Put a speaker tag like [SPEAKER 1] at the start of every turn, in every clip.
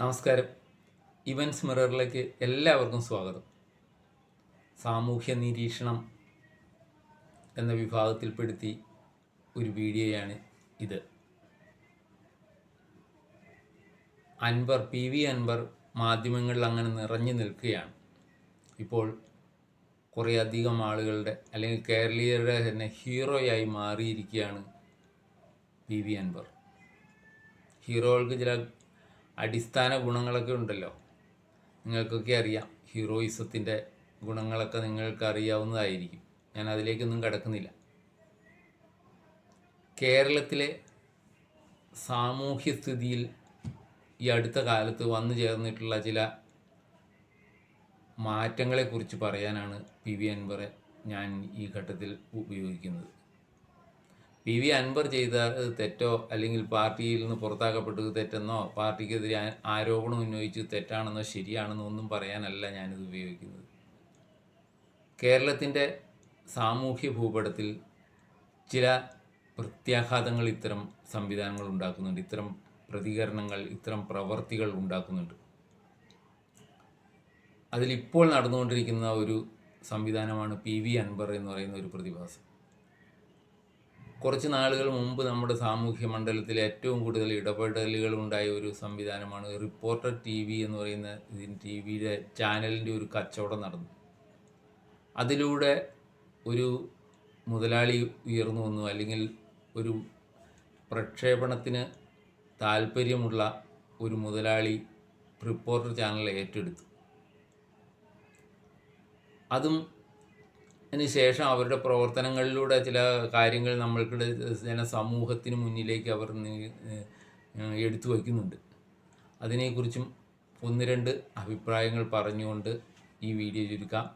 [SPEAKER 1] നമസ്കാരം. ഇവൻസ് മിററിലേക്ക് എല്ലാവർക്കും സ്വാഗതം. സാമൂഹ്യ നിരീക്ഷണം എന്ന വിഭാഗത്തിൽപ്പെടുത്തി ഒരു വീഡിയോയാണ് ഇത്. അൻവർ പി വി അൻവർ മാധ്യമങ്ങളിൽ അങ്ങനെ നിറഞ്ഞു നിൽക്കുകയാണ്. ഇപ്പോൾ കുറേയധികം ആളുകളുടെ അല്ലെങ്കിൽ കേരളീയരുടെ തന്നെ ഹീറോയായി മാറിയിരിക്കുകയാണ് പി വി അൻവർ. ഹീറോകൾക്ക് ചില അടിസ്ഥാന ഗുണങ്ങളൊക്കെ ഉണ്ടല്ലോ. നിങ്ങൾക്കൊക്കെ അറിയാം ഹീറോയിസത്തിന്റെ ഗുണങ്ങളൊക്കെ നിങ്ങൾക്ക് അറിയാവുന്നതായിരിക്കും. ഞാൻ അതിലേക്കൊന്നും കിടക്കുന്നില്ല. കേരളത്തിലെ സാമൂഹ്യസ്ഥിതിയിൽ ഈ അടുത്ത കാലത്ത് വന്നു ചേർന്നിട്ടുള്ള ചില മാറ്റങ്ങളെക്കുറിച്ച് പറയാനാണ് പി വി അൻവറെ ഞാൻ ഈ ഘട്ടത്തിൽ ഉപയോഗിക്കുന്നത്. പി വി അൻവർ ചെയ്ത തെറ്റോ അല്ലെങ്കിൽ പാർട്ടിയിൽ നിന്ന് പുറത്താക്കപ്പെട്ടത് തെറ്റെന്നോ പാർട്ടിക്കെതിരെ ആരോപണം ഉന്നയിച്ച് തെറ്റാണെന്നോ ശരിയാണെന്നോ ഒന്നും പറയാനല്ല ഞാനിത് ഉപയോഗിക്കുന്നത്. കേരളത്തിന്റെ സാമൂഹ്യ ഭൂപടത്തിൽ ചില പ്രത്യാഘാതങ്ങൾ ഇത്തരം സംവിധാനങ്ങൾ ഉണ്ടാക്കുന്നുണ്ട്. ഇത്തരം പ്രതികരണങ്ങൾ ഇത്തരം പ്രവർത്തികൾ ഉണ്ടാക്കുന്നുണ്ട്. അതിലിപ്പോൾ നടന്നുകൊണ്ടിരിക്കുന്ന ഒരു സംവിധാനമാണ് പി വി അൻവർ എന്ന് പറയുന്ന ഒരു പ്രതിഭാസം. കുറച്ച് നാളുകൾ മുമ്പ് നമ്മുടെ സാമൂഹ്യ മണ്ഡലത്തിൽ ഏറ്റവും കൂടുതൽ ഇടപെടലുകൾ ഉണ്ടായ ഒരു സംവിധാനമാണ് റിപ്പോർട്ടർ ടി വി എന്ന് പറയുന്ന ടി വിയുടെ ചാനലിന്റെ ഒരു കച്ചവടം നടന്നു. അതിലൂടെ ഒരു മുതലാളി ഉയർന്നു വന്നു. അല്ലെങ്കിൽ ഒരു പ്രക്ഷേപണത്തിന് താല്പര്യമുള്ള ഒരു മുതലാളി റിപ്പോർട്ടർ ചാനൽ ഏറ്റെടുത്തു. അതും ശേഷം അവരുടെ പ്രവർത്തനങ്ങളിലൂടെ ചില കാര്യങ്ങൾ നമ്മൾക്കിടെ ജനസമൂഹത്തിന് മുന്നിലേക്ക് അവർ എടുത്തു വയ്ക്കുന്നുണ്ട്. അതിനെക്കുറിച്ചും ഒന്ന് രണ്ട് അഭിപ്രായങ്ങൾ പറഞ്ഞുകൊണ്ട് ഈ വീഡിയോ ചുരുക്കാം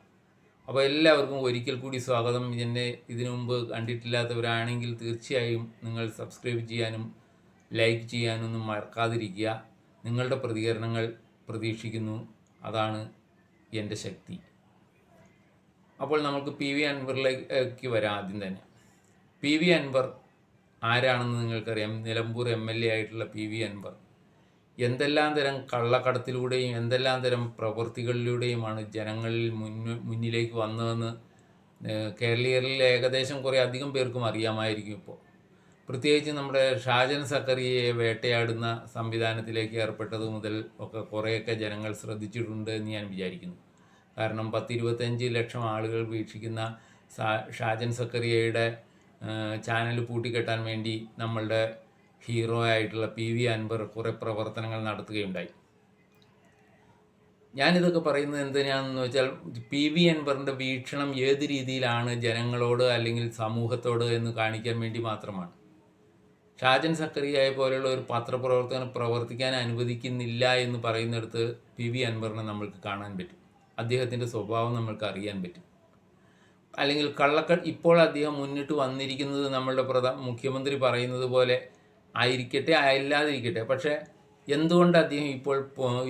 [SPEAKER 1] അപ്പോൾ എല്ലാവർക്കും ഒരിക്കൽ കൂടി സ്വാഗതം. എന്നെ ഇതിനു മുമ്പ് കണ്ടിട്ടില്ലാത്തവരാണെങ്കിൽ തീർച്ചയായും നിങ്ങൾ സബ്സ്ക്രൈബ് ചെയ്യാനും ലൈക്ക് ചെയ്യാനൊന്നും മറക്കാതിരിക്കുക. നിങ്ങളുടെ പ്രതികരണങ്ങൾ പ്രതീക്ഷിക്കുന്നു. അതാണ് എന്റെ ശക്തി. അപ്പോൾ നമുക്ക് പി വി അൻവറിലേക്ക് വരാം ആദ്യം തന്നെ. പി വി അൻവർ ആരാണെന്ന് നിങ്ങൾക്കറിയാം. നിലമ്പൂർ എം എൽ എ ആയിട്ടുള്ള പി വി അൻവർ. എന്തെല്ലാം തരം കള്ളക്കടത്തിലൂടെയും എന്തെല്ലാം തരം പ്രവൃത്തികളിലൂടെയുമാണ് ജനങ്ങളിൽ മുന്ന് മുന്നിലേക്ക് വന്നതെന്ന് കേരളീയരിൽ ഏകദേശം കുറേ അധികം പേർക്കും അറിയാമായിരിക്കും ഇപ്പോൾ. പ്രത്യേകിച്ച് നമ്മുടെ ഷാജൻ സക്കറിയെ വേട്ടയാടുന്ന സംവിധാനത്തിലേക്ക് ഏർപ്പെട്ടത് മുതൽ ഒക്കെ കുറേയൊക്കെ ജനങ്ങൾ ശ്രദ്ധിച്ചിട്ടുണ്ട് എന്ന് ഞാൻ വിചാരിക്കുന്നു. കാരണം പത്തിരുപത്തഞ്ച് ലക്ഷം ആളുകൾ വീക്ഷിക്കുന്ന ഷാജൻ സക്കറിയയുടെ ചാനൽ പൂട്ടിക്കെട്ടാൻ വേണ്ടി നമ്മളുടെ ഹീറോ ആയിട്ടുള്ള പി വി അൻവർ കുറേ പ്രവർത്തനങ്ങൾ നടത്തുകയുണ്ടായി. ഞാനിതൊക്കെ പറയുന്നത് എന്തിനാണെന്ന് വെച്ചാൽ പി വി അൻവറിന്റെ വീക്ഷണം ഏത് രീതിയിലാണ് ജനങ്ങളോട് അല്ലെങ്കിൽ സമൂഹത്തോട് എന്ന് കാണിക്കാൻ വേണ്ടി മാത്രമാണ്. ഷാജൻ സക്കറിയായ പോലെയുള്ള ഒരു പത്രപ്രവർത്തകനെ പ്രവർത്തിക്കാൻ അനുവദിക്കുന്നില്ല എന്ന് പറയുന്നിടത്ത് പി വി അൻവറിനെ നമ്മൾക്ക് കാണാൻ പറ്റും. അദ്ദേഹത്തിന്റെ സ്വഭാവം നമ്മൾക്ക് അറിയാൻ പറ്റും. അല്ലെങ്കിൽ കള്ളക്കൾ ഇപ്പോൾ അദ്ദേഹം മുന്നിട്ട് വന്നിരിക്കുന്നത് നമ്മളുടെ പ്രധാ മുഖ്യമന്ത്രി പറയുന്നത് പോലെ ആയിരിക്കട്ടെ അല്ലാതിരിക്കട്ടെ. പക്ഷേ എന്തുകൊണ്ട് അദ്ദേഹം ഇപ്പോൾ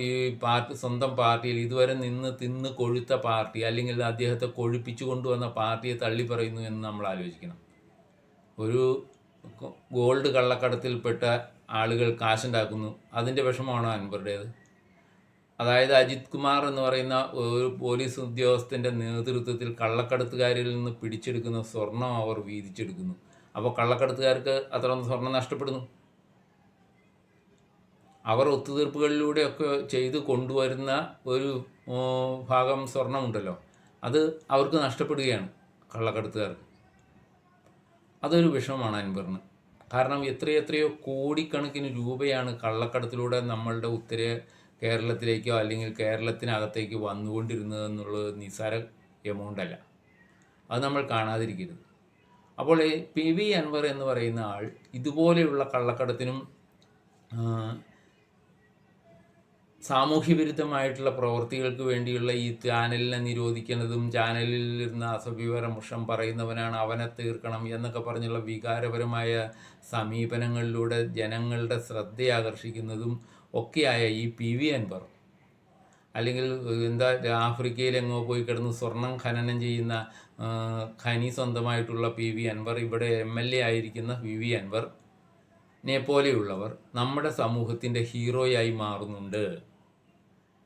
[SPEAKER 1] ഈ പാർട്ടി സ്വന്തം പാർട്ടിയിൽ ഇതുവരെ നിന്ന് തിന്ന് കൊഴുത്ത പാർട്ടി അല്ലെങ്കിൽ അദ്ദേഹത്തെ കൊഴുപ്പിച്ചു കൊണ്ടുവന്ന പാർട്ടിയെ തള്ളി പറയുന്നു എന്ന് നമ്മൾ ആലോചിക്കണം. ഒരു ഗോൾഡ് കള്ളക്കടത്തിൽപ്പെട്ട ആളുകൾ കാശുണ്ടാക്കുന്നു. അതിന്റെ വിഷമമാണോ അൻവറുടേത്? അതായത് അജിത് കുമാർ എന്ന് പറയുന്ന ഒരു പോലീസ് ഉദ്യോഗസ്ഥന്റെ നേതൃത്വത്തിൽ കള്ളക്കടത്തുകാരിൽ നിന്ന് പിടിച്ചെടുക്കുന്ന സ്വർണം അവർ വീതിച്ചെടുക്കുന്നു. അപ്പോൾ കള്ളക്കടത്തുകാർക്ക് അത്ര സ്വർണം നഷ്ടപ്പെടുന്നു. അവർ ഒത്തുതീർപ്പുകളിലൂടെയൊക്കെ ചെയ്ത് കൊണ്ടുവരുന്ന ഒരു ഭാഗം സ്വർണമുണ്ടല്ലോ. അത് അവർക്ക് നഷ്ടപ്പെടുകയാണ് കള്ളക്കടത്തുകാർക്ക്. അതൊരു വിഷമമാണ് അൻപറിന് കാരണം എത്രയെത്രയോ കോടിക്കണക്കിന് രൂപയാണ് കള്ളക്കടത്തിലൂടെ നമ്മളുടെ ഉത്തര കേരളത്തിലേക്കോ അല്ലെങ്കിൽ കേരളത്തിനകത്തേക്ക് വന്നുകൊണ്ടിരുന്നത് എന്നുള്ളത് നിസ്സാര എമൗണ്ട് അല്ല അത് നമ്മൾ കാണാതിരിക്കരുത്. അപ്പോൾ പി വി അൻവർ എന്ന് പറയുന്ന ആൾ ഇതുപോലെയുള്ള കള്ളക്കടത്തിനും സാമൂഹ്യവിരുദ്ധമായിട്ടുള്ള സാമൂഹ്യ വിരുദ്ധമായിട്ടുള്ള പ്രവർത്തികൾക്ക് വേണ്ടിയുള്ള ഈ ചാനലിനെ നിരോധിക്കുന്നതും ചാനലിൽ ഇരുന്ന അസഭ്യപരമുഷം പറയുന്നവനാണ് അവനെ തീർക്കണം എന്നൊക്കെ പറഞ്ഞുള്ള വികാരപരമായ സമീപനങ്ങളിലൂടെ ജനങ്ങളുടെ ശ്രദ്ധയാകർഷിക്കുന്നതും ഒക്കെയായ ഈ പി വി അൻവർ. അല്ലെങ്കിൽ എന്താ ആഫ്രിക്കയിലെങ്ങോ പോയി കിടന്ന് സ്വർണം ഖനനം ചെയ്യുന്ന ഖനി സ്വന്തമായിട്ടുള്ള പി വി അൻവർ ഇവിടെ എം എൽ എ ആയിരിക്കുന്ന പി വി അൻവർ നെ പോലെയുള്ളവർ നമ്മുടെ സമൂഹത്തിന്റെ ഹീറോയായി മാറുന്നുണ്ട്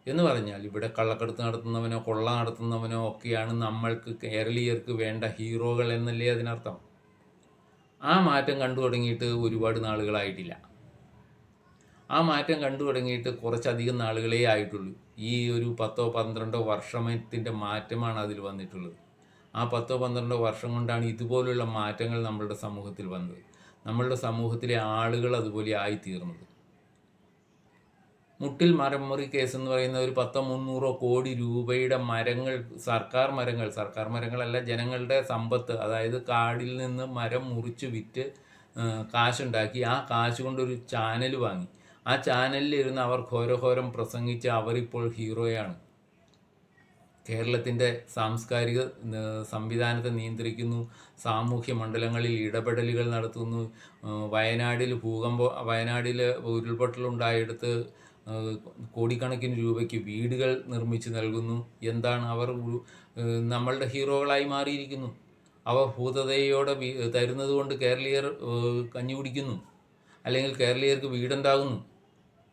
[SPEAKER 1] എന്ന് പറഞ്ഞാൽ ഇവിടെ കള്ളക്കടത്ത് നടത്തുന്നവനോ കൊള്ള നടത്തുന്നവനോ ഒക്കെയാണ് നമ്മൾക്ക് കേരളീയർക്ക് വേണ്ട ഹീറോകൾ എന്നല്ലേ അതിനർത്ഥം. ആ മാറ്റം കണ്ടു തുടങ്ങിയിട്ട് ഒരുപാട് നാളുകളായിട്ടില്ല. ആ മാറ്റം കണ്ടു തുടങ്ങിയിട്ട് കുറച്ചധികം നാളുകളേ ആയിട്ടുള്ളൂ. ഈ ഒരു പത്തോ പന്ത്രണ്ടോ വർഷത്തിന്റെ മാറ്റമാണ് അതിൽ വന്നിട്ടുള്ളത്. ആ പത്തോ പന്ത്രണ്ടോ വർഷം കൊണ്ടാണ് ഇതുപോലുള്ള മാറ്റങ്ങൾ നമ്മളുടെ സമൂഹത്തിൽ വന്നത്. നമ്മളുടെ സമൂഹത്തിലെ ആളുകൾ അതുപോലെ ആയിത്തീർന്നത്. മുട്ടിൽ മരം മുറി കേസ് എന്ന് പറയുന്ന ഒരു പത്തോ മുന്നൂറോ കോടി രൂപയുടെ മരങ്ങൾ സർക്കാർ മരങ്ങൾ സർക്കാർ മരങ്ങളല്ല ജനങ്ങളുടെ സമ്പത്ത് അതായത് കാടിൽ നിന്ന് മരം മുറിച്ച് വിറ്റ് കാശുണ്ടാക്കി ആ കാശ് കൊണ്ടൊരു ചാനൽ വാങ്ങി. ആ ചാനലിൽ ഇരുന്ന് അവർ ഘോരഘോരം പ്രസംഗിച്ച് അവരിപ്പോൾ ഹീറോയാണ്. കേരളത്തിന്റെ സാംസ്കാരിക സംവിധാനത്തെ നിയന്ത്രിക്കുന്നു സാമൂഹ്യ മണ്ഡലങ്ങളിൽ ഇടപെടലുകൾ നടത്തുന്നു വയനാടിൽ ഭൂകമ്പ വയനാടിൽ ഉരുൾപൊട്ടലുണ്ടായെടുത്ത് കോടിക്കണക്കിന് രൂപയ്ക്ക് വീടുകൾ നിർമ്മിച്ച് നൽകുന്നു. എന്താണ് അവർ നമ്മളുടെ ഹീറോകളായി മാറിയിരിക്കുന്നു. അവ ഭൂതതയോടെ തരുന്നത് കൊണ്ട് കേരളീയർ കഞ്ഞി കുടിക്കുന്നു. അല്ലെങ്കിൽ കേരളീയർക്ക് വീടുണ്ടാകുന്നു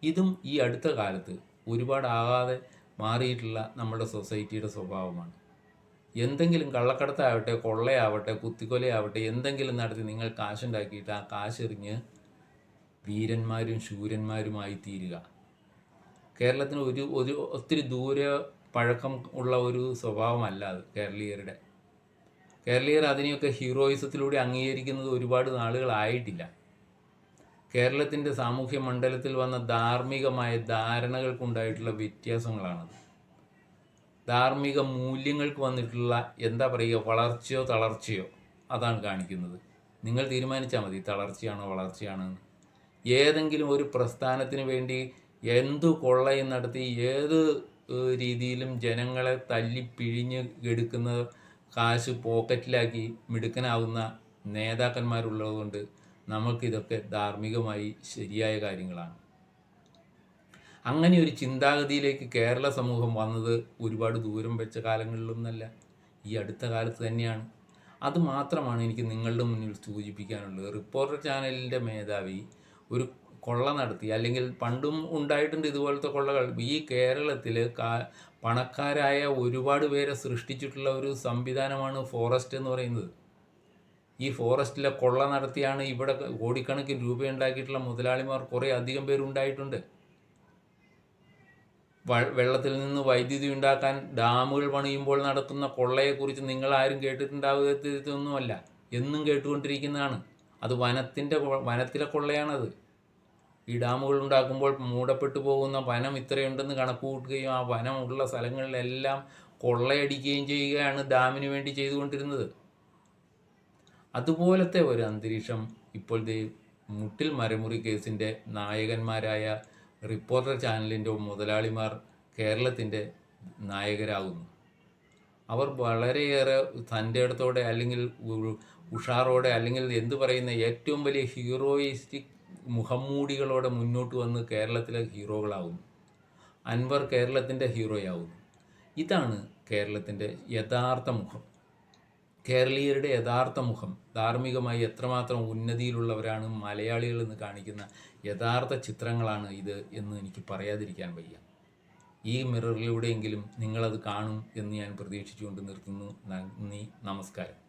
[SPEAKER 1] ഇതും ഈ അടുത്ത കാലത്ത് ഒരുപാടാകാതെ മാറിയിട്ടുള്ള നമ്മുടെ സൊസൈറ്റിയുടെ സ്വഭാവമാണ്. എന്തെങ്കിലും കള്ളക്കടത്താവട്ടെ കൊള്ളയാവട്ടെ കുത്തിക്കൊലയാവട്ടെ എന്തെങ്കിലും നടത്തി നിങ്ങൾ കാശുണ്ടാക്കിയിട്ട് ആ കാശെറിഞ്ഞ് വീരന്മാരും ശൂരന്മാരുമായി തീരുക കേരളത്തിന് ഒരു ഒരു ഒത്തിരി ദൂര പഴക്കം ഉള്ള ഒരു സ്വഭാവമല്ല അത് കേരളീയരുടെ. കേരളീയർ അതിനെയൊക്കെ ഹീറോയിസത്തിലൂടെ അംഗീകരിക്കുന്നത് ഒരുപാട് നാളുകളായിട്ടില്ല. കേരളത്തിന്റെ സാമൂഹ്യ മണ്ഡലത്തിൽ വന്ന ധാർമ്മികമായ ധാരണകൾക്കുണ്ടായിട്ടുള്ള വ്യത്യാസങ്ങളാണത്. ധാർമ്മിക മൂല്യങ്ങൾക്ക് വന്നിട്ടുള്ള എന്താ പറയുക വളർച്ചയോ തളർച്ചയോ അതാണ് കാണിക്കുന്നത്. നിങ്ങൾ തീരുമാനിച്ചാൽ മതി തളർച്ചയാണോ വളർച്ചയാണോ എന്ന്. ഏതെങ്കിലും ഒരു പ്രസ്ഥാനത്തിന് വേണ്ടി എന്തു കൊള്ളയും നടത്തി ഏത് രീതിയിലും ജനങ്ങളെ തല്ലി പിഴിഞ്ഞ് എടുക്കുന്ന കാശ് പോക്കറ്റിലാക്കി മിടുക്കനാവുന്ന നേതാക്കന്മാരുള്ളതുകൊണ്ട് നമുക്കിതൊക്കെ ധാർമ്മികമായി ശരിയായ കാര്യങ്ങളാണ്. അങ്ങനെ ഒരു ചിന്താഗതിയിലേക്ക് കേരള സമൂഹം വന്നത് ഒരുപാട് ദൂരം വെച്ച കാലങ്ങളിലൊന്നല്ല ഈ അടുത്ത കാലത്ത് തന്നെയാണ്. അത് മാത്രമാണ് എനിക്ക് നിങ്ങളുടെ മുന്നിൽ സൂചിപ്പിക്കാനുള്ളത്. റിപ്പോർട്ടർ ചാനലിന്റെ മേധാവി ഒരു കൊള്ള നടത്തി അല്ലെങ്കിൽ പണ്ടും ഉണ്ടായിട്ടുണ്ട് ഇതുപോലത്തെ കൊള്ളകൾ. ഈ കേരളത്തിൽ പണക്കാരായ ഒരുപാട് പേരെ സൃഷ്ടിച്ചിട്ടുള്ള ഒരു സംവിധാനമാണ് ഫോറസ്റ്റ് എന്ന് പറയുന്നത്. ഈ ഫോറസ്റ്റിലെ കൊള്ള നടത്തിയാണ് ഇവിടെ കോടിക്കണക്കിന് രൂപ ഉണ്ടാക്കിയിട്ടുള്ള മുതലാളിമാർ കുറേ അധികം പേരുണ്ടായിട്ടുണ്ട് വെള്ളത്തിൽ നിന്ന് വൈദ്യുതി ഉണ്ടാക്കാൻ ഡാമുകൾ പണിയുമ്പോൾ നടത്തുന്ന കൊള്ളയെക്കുറിച്ച് നിങ്ങൾ ആരും കേട്ടിട്ടുണ്ടാവുകയൊന്നുമല്ല എന്നും കേട്ടുകൊണ്ടിരിക്കുന്നതാണ്. അത് വനത്തിന്റെ വനത്തിലെ കൊള്ളയാണത്. ഈ ഡാമുകൾ ഉണ്ടാക്കുമ്പോൾ മൂടപ്പെട്ടു പോകുന്ന വനം ഇത്രയുണ്ടെന്ന് കണക്ക് കൂട്ടുകയും ആ വനമുള്ള സ്ഥലങ്ങളിലെല്ലാം കൊള്ളയടിക്കുകയും ചെയ്യുകയാണ് ഡാമിന് വേണ്ടി ചെയ്തുകൊണ്ടിരുന്നത്. അതുപോലത്തെ ഒരു അന്തരീക്ഷം ഇപ്പോൾ ദേ മുട്ടിൽ മരമുറി കേസിന്റെ നായകന്മാരായ റിപ്പോർട്ടർ ചാനലിന്റെ മുതലാളിമാർ കേരളത്തിന്റെ നായകരാകുന്നു. അവർ വളരെയേറെ തന്റെ അടുത്തോടെ അല്ലെങ്കിൽ ഉഷാറോടെ അല്ലെങ്കിൽ എന്തു പറയുന്ന ഏറ്റവും വലിയ ഹീറോയിസ്റ്റിക് മുഖംമൂടികളോടെ മുന്നോട്ട് വന്ന് കേരളത്തിലെ ഹീറോകളാകുന്നു. അൻവർ കേരളത്തിന്റെ ഹീറോയാവുന്നു ഇതാണ് കേരളത്തിന്റെ യഥാർത്ഥ മുഖം. കേരളീയരുടെ യഥാർത്ഥ മുഖം ധാർമ്മികമായി എത്രമാത്രം ഉന്നതിയിലുള്ളവരാണ് മലയാളികൾ എന്ന് കാണിക്കുന്ന യഥാർത്ഥ ചിത്രങ്ങളാണ് ഇത് എന്ന് എനിക്ക് പറയാതിരിക്കാൻ വയ്യ. ഈ മിററിലൂടെയെങ്കിലും നിങ്ങളത് കാണും എന്ന് ഞാൻ പ്രതീക്ഷിച്ചുകൊണ്ട് നിർത്തുന്നു. നന്ദി നമസ്കാരം.